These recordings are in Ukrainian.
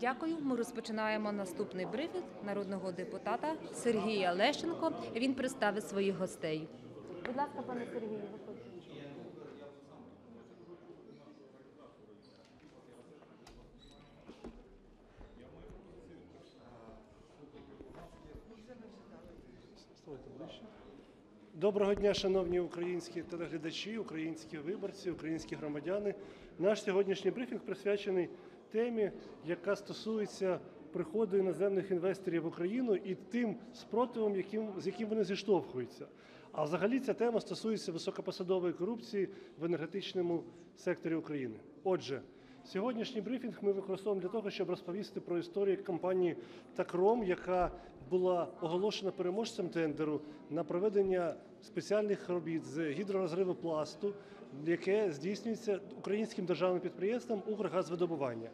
Дякую. Ми розпочинаємо наступний брифінг народного депутата Сергія Лещенко. Він представить своїх гостей. Будь ласка, пане Сергію, виходьте. Доброго дня, шановні українські телеглядачі, українські виборці, українські громадяни. Наш сьогоднішній брифінг присвячений темі, яка стосується приходу іноземних інвесторів в Україну і тим спротивом, яким, з яким вони зіштовхуються. А взагалі ця тема стосується високопосадової корупції в енергетичному секторі України. Отже, Сьогоднішній брифінг ми використовуємо для того, щоб розповісти про історію компанії Такром, яка була оголошена переможцем тендеру на проведення спеціальних робіт з гідророзриву пласту, яке здійснюється українським державним підприємством Укргазвидобування.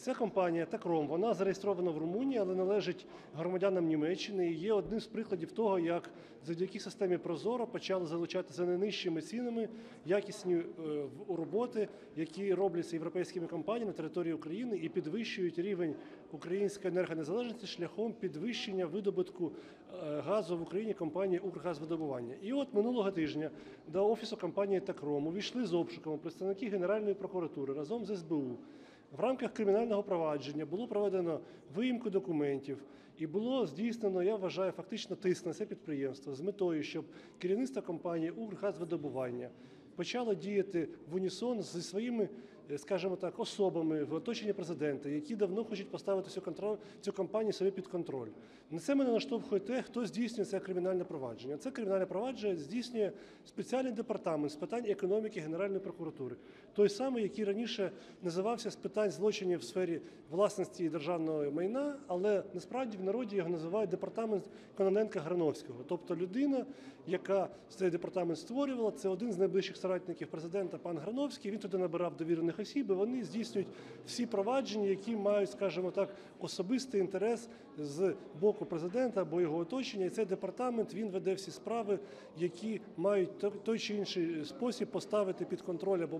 Ця компанія Такром, вона зареєстрована в Румунії, але належить громадянам Німеччини і є одним з прикладів того, як завдяки системі Прозоро почали залучати за найнижчими цінами якісні е, роботи, які робляться європейськими компаніями на території України і підвищують рівень української енергонезалежності шляхом підвищення видобутку е, газу в Україні компанії Укргазвидобування. І от минулого тижня до офісу компанії Такром увійшли з обшуком представники Генеральної прокуратури разом з СБУ. В рамках кримінального провадження було проведено виїмку документів і було здійснено, я вважаю, фактично тиск на це підприємство з метою, щоб керівництво компанії «Укргазвидобування» почало діяти в унісон зі своїми, е, скажімо так, особами в оточенні президента, які давно хочуть поставити цю контроль цю компанію собі під контроль. На це мене наштовхує те, хто здійснює це кримінальне провадження. Це кримінальне провадження здійснює спеціальний департамент з питань економіки Генеральної прокуратури, той самий, який раніше називався з питань злочинів в сфері власності і державного майна, але насправді в народі його називають департамент Кононенка Грановського, тобто людина, яка цей департамент створювала, це один з найближчих соратників президента пан Грановський. Він туди набирав довірених осіб, і вони здійснюють всі провадження, які мають, скажімо так, особистий інтерес з боку президента або його оточення. І цей департамент він веде всі справи, які мають той чи інший спосіб поставити під контроль або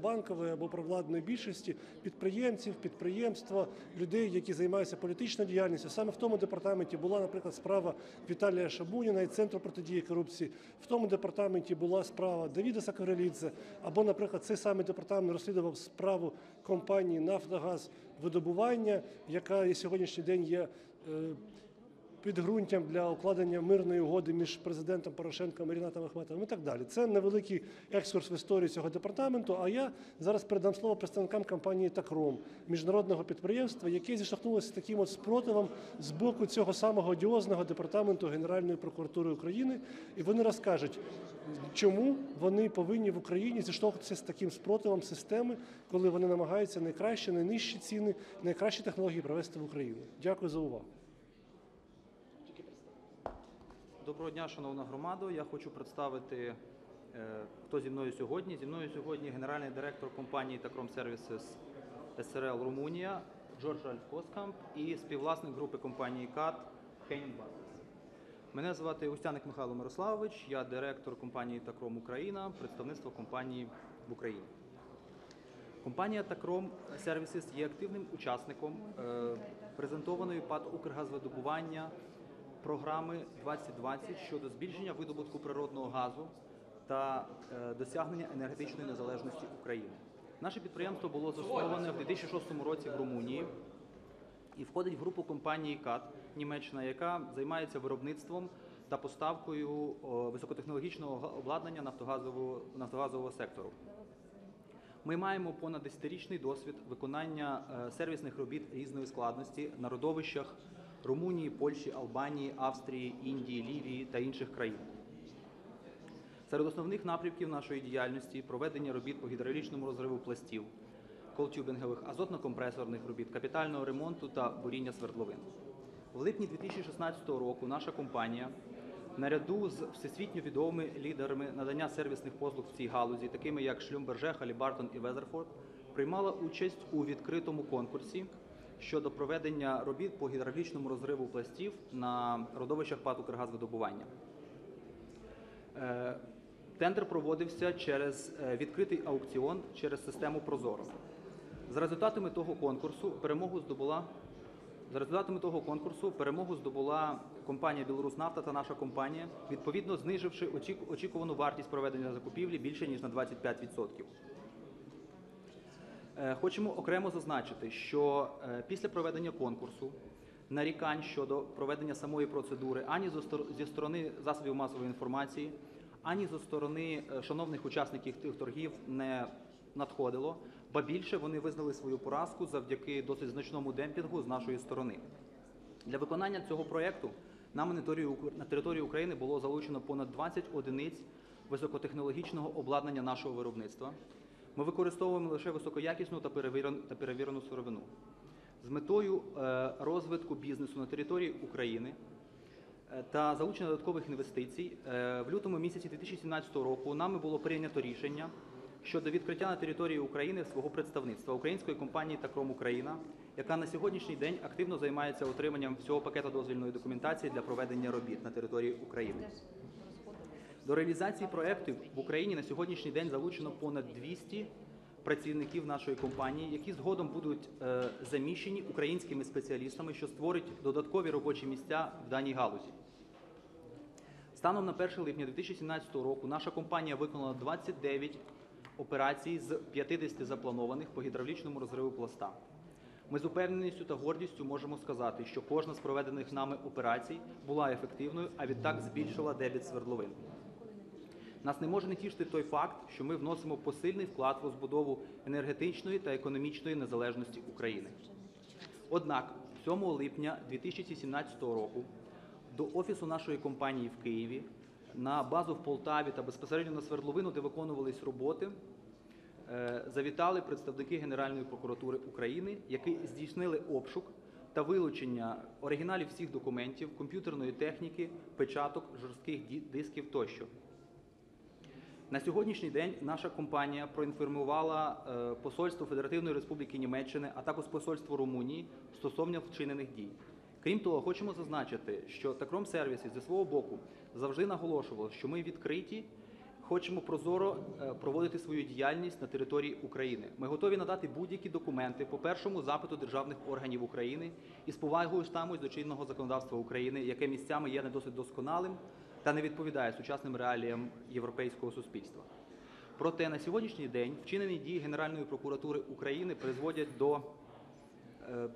банкової, або провладної більшості підприємців, підприємства, людей, які займаються політичною діяльністю. Саме в тому департаменті була, наприклад, справа Віталія Шабуніна і Центру протидії корупції. В тому департаменті була справа Давіда Сакарелідзе, або, наприклад, цей самий департамент розслідував справу компанії Нафтогаз видобування, яка і сьогоднішній день є. Підґрунтям для укладення мирної угоди між президентом Порошенком і Рінатом Ахметовим і так далі. Це невеликий екскурс в історію цього департаменту. А я зараз передам слово представникам компанії Такром, міжнародного підприємства, яке зіштовхнулося з таким от спротивом з боку цього самого одіозного департаменту Генеральної прокуратури України. І вони розкажуть, чому вони повинні в Україні зіштовхуватися з таким спротивом системи, коли вони намагаються найкращі, найнижчі ціни, найкращі технології провести в Україну. Дякую за увагу. Доброго дня, шановна громадо. Я хочу представити, е, хто зі мною сьогодні. Зі мною сьогодні генеральний директор компанії Такром Services СРЛ Румунія Джордж Альф Коскамп і співвласник групи компанії КАТ Хейн Барнес. Мене звати Устяник Михайло Мирославович, я директор компанії Такром Україна, представництво компанії в Україні. Компанія Такром Services є активним учасником е, презентованої ПАД Укргазвидобування програми 2020 щодо збільшення видобутку природного газу та е, досягнення енергетичної незалежності України. Наше підприємство було засноване в 2006 році в Румунії і входить в групу компанії КАТ Німеччина, яка займається виробництвом та поставкою високотехнологічного обладнання нафтогазового, нафтогазового сектору. Ми маємо понад 10-річний досвід виконання е, сервісних робіт різної складності на родовищах Румунії, Польщі, Албанії, Австрії, Індії, Лівії та інших країн. Серед основних напрямків нашої діяльності проведення робіт по гідравлічному розриву пластів, колтюбінгових, азотно-компресорних робіт, капітального ремонту та буріння свердловин. В липні 2016 року наша компанія наряду з всесвітньо відомими лідерами надання сервісних послуг в цій галузі, такими як Шлюмберже, Халібартон і Везерфорд, приймала участь у відкритому конкурсі щодо проведення робіт по гідравлічному розриву пластів на родовищах ПАТ «Укргазвидобування». Е, Тендер проводився через е, відкритий аукціон через систему Прозоро. За результатами того конкурсу перемогу здобула За результатами того конкурсу перемогу здобула компанія «Білоруснафта» та наша компанія, відповідно зниживши очікувану вартість проведення закупівлі більше ніж на 25%. Е, Хочемо окремо зазначити, що е, після проведення конкурсу нарікань щодо проведення самої процедури ані зі сторони засобів масової інформації, ані зі сторони е, шановних учасників тих торгів не надходило, ба більше вони визнали свою поразку завдяки досить значному демпінгу з нашої сторони. Для виконання цього проєкту на на території України було залучено понад 20 одиниць високотехнологічного обладнання нашого виробництва. Ми використовуємо лише високоякісну та перевірену, сировину. З метою е, розвитку бізнесу на території України е, та залучення додаткових інвестицій е, в лютому місяці 2017 року нами було прийнято рішення щодо відкриття на території України свого представництва української компанії «Такром Україна», яка на сьогоднішній день активно займається отриманням всього пакету дозвільної документації для проведення робіт на території України. До реалізації проєктів в Україні на сьогоднішній день залучено понад 200 працівників нашої компанії, які згодом будуть е, заміщені українськими спеціалістами, що створить додаткові робочі місця в даній галузі. Станом на 1 липня 2017 року наша компанія виконала 29 операцій з 50 запланованих по гідравлічному розриву пласта. Ми з упевненістю та гордістю можемо сказати, що кожна з проведених нами операцій була ефективною, а відтак збільшила дебіт свердловин. Нас не може не тішити той факт, що ми вносимо посильний вклад в розбудову енергетичної та економічної незалежності України. Однак 7 липня 2017 року до офісу нашої компанії в Києві на базу в Полтаві та безпосередньо на свердловину, де виконувались роботи, е, завітали представники Генеральної прокуратури України, які здійснили обшук та вилучення оригіналів всіх документів, комп'ютерної техніки, печаток, жорстких дисків тощо. На сьогоднішній день наша компанія проінформувала е, посольство Федеративної Республіки Німеччини, а також посольство Румунії стосовно вчинених дій. Крім того, хочемо зазначити, що Такром Сервіси зі свого боку завжди наголошувало, що ми відкриті, хочемо прозоро е, проводити свою діяльність на території України. Ми готові надати будь-які документи по першому запиту державних органів України і з повагою ставимось до чинного законодавства України, яке місцями є не досить досконалим та не відповідає сучасним реаліям європейського суспільства. Проте на сьогоднішній день вчинені дії Генеральної прокуратури України призводять до е,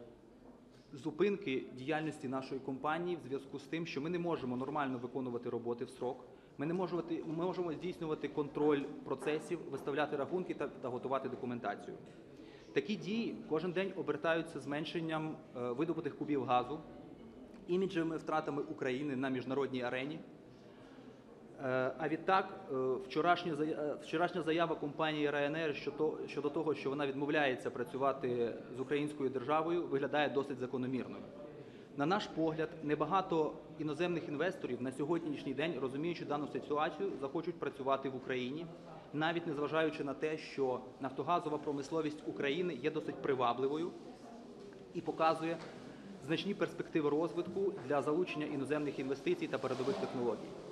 зупинки діяльності нашої компанії в зв'язку з тим, що ми не можемо нормально виконувати роботи в срок. Ми не можемо, ми можемо здійснювати контроль процесів, виставляти рахунки та, та готувати документацію. Такі дії кожен день обертаються зменшенням е, видобутих кубів газу, іміджевими втратами України на міжнародній арені. Е, А відтак, е, вчорашня е, вчорашня заява компанії Ryanair щодо того, що вона відмовляється працювати з українською державою, виглядає досить закономірною. На наш погляд, небагато іноземних інвесторів на сьогоднішній день, розуміючи дану ситуацію, захочуть працювати в Україні, навіть незважаючи на те, що нафтогазова промисловість України є досить привабливою і показує значні перспективи розвитку для залучення іноземних інвестицій та передових технологій.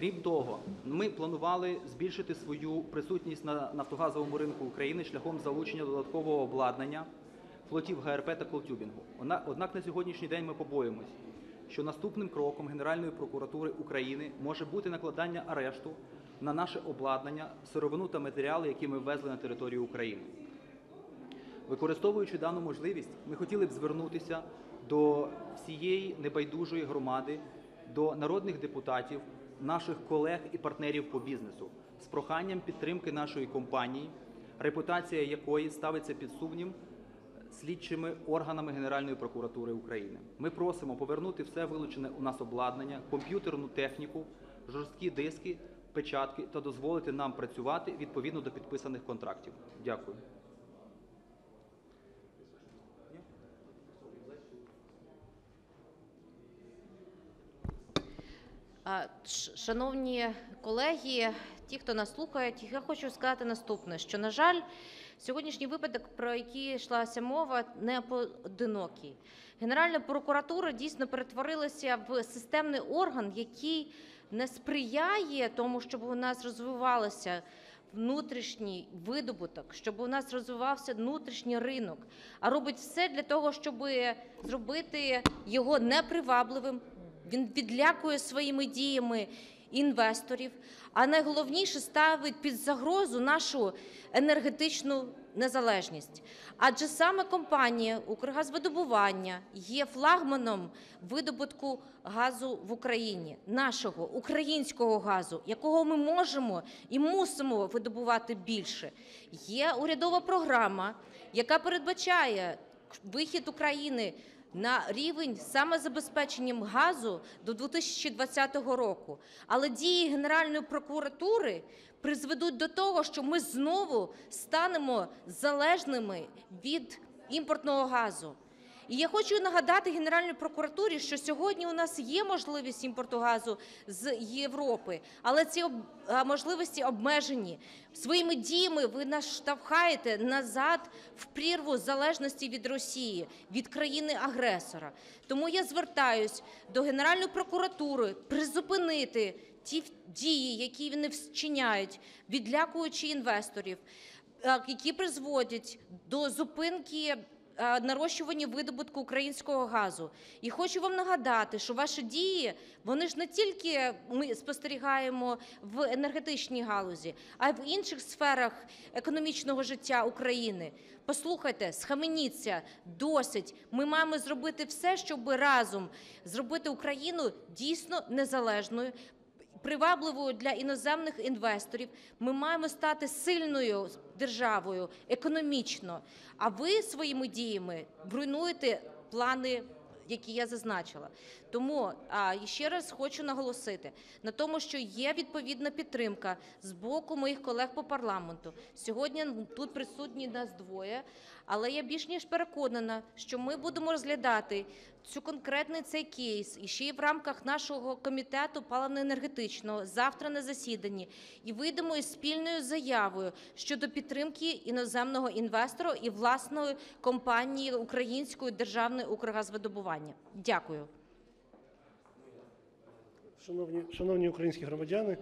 Крім того, ми планували збільшити свою присутність на нафтогазовому ринку України шляхом залучення додаткового обладнання флотів ГРП та колтюбінгу. Однак на сьогоднішній день ми побоїмось, що наступним кроком Генеральної прокуратури України може бути накладання арешту на наше обладнання, сировину та матеріали, які ми ввезли на територію України. Використовуючи дану можливість, ми хотіли б звернутися до всієї небайдужої громади, до народних депутатів, наших колег і партнерів по бізнесу з проханням підтримки нашої компанії, репутація якої ставиться під сумнів слідчими органами Генеральної прокуратури України. Ми просимо повернути все вилучене у нас обладнання, комп'ютерну техніку, жорсткі диски, печатки та дозволити нам працювати відповідно до підписаних контрактів. Дякую. Шановні колеги, ті, хто нас слухають, я хочу сказати наступне: що, на жаль, сьогоднішній випадок, про який йшлася мова, не поодинокий. Генеральна прокуратура дійсно перетворилася в системний орган, який не сприяє тому, щоб у нас розвивалося внутрішній видобуток, щоб у нас розвивався внутрішній ринок, а робить все для того, щоб зробити його непривабливим. Він відлякує своїми діями інвесторів, а найголовніше ставить під загрозу нашу енергетичну незалежність. Адже саме компанія Укргазвидобування є флагманом видобутку газу в Україні, нашого українського газу, якого ми можемо і мусимо видобувати більше. Є урядова програма, яка передбачає вихід України на рівень самозабезпеченням газу до 2020 року. Але дії Генеральної прокуратури призведуть до того, що ми знову станемо залежними від імпортного газу. І я хочу нагадати Генеральній прокуратурі, що сьогодні у нас є можливість імпорту газу з Європи, але ці можливості обмежені. Своїми діями ви нас штовхаєте назад в прірву залежності від Росії, від країни-агресора. Тому я звертаюсь до Генеральної прокуратури призупинити ті дії, які вони вчиняють, відлякуючи інвесторів, які призводять до зупинки е, нарощування видобутку українського газу. І хочу вам нагадати, що ваші дії, вони ж не тільки ми спостерігаємо в енергетичній галузі, а й в інших сферах економічного життя України. Послухайте, схаменіться, досить. Ми маємо зробити все, щоб разом зробити Україну дійсно незалежною, привабливою для іноземних інвесторів. Ми маємо стати сильною державою економічно. А ви своїми діями руйнуєте плани. Які я зазначила, тому а, ще раз хочу наголосити на тому, що є відповідна підтримка з боку моїх колег по парламенту. Сьогодні тут присутні нас двоє, але я більш ніж переконана, що ми будемо розглядати цю конкретний цей кейс і ще й в рамках нашого комітету паливно-енергетичного завтра на засіданні і вийдемо із спільною заявою щодо підтримки іноземного інвестора і власної компанії української державної Укргазвидобування. Дякую. Шановні, шановні українські громадяни,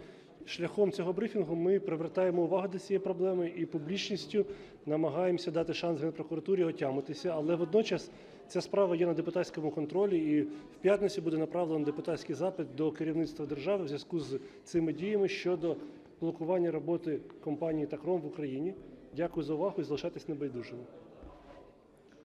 шляхом цього брифінгу ми привертаємо увагу до цієї проблеми і публічністю намагаємося дати шанс Генпрокуратурі отямитися, але водночас ця справа є на депутатському контролі, і в п'ятницю буде направлено депутатський запит до керівництва держави в зв'язку з цими діями щодо блокування роботи компанії «Такром» в Україні. Дякую за увагу і залишайтесь небайдужими.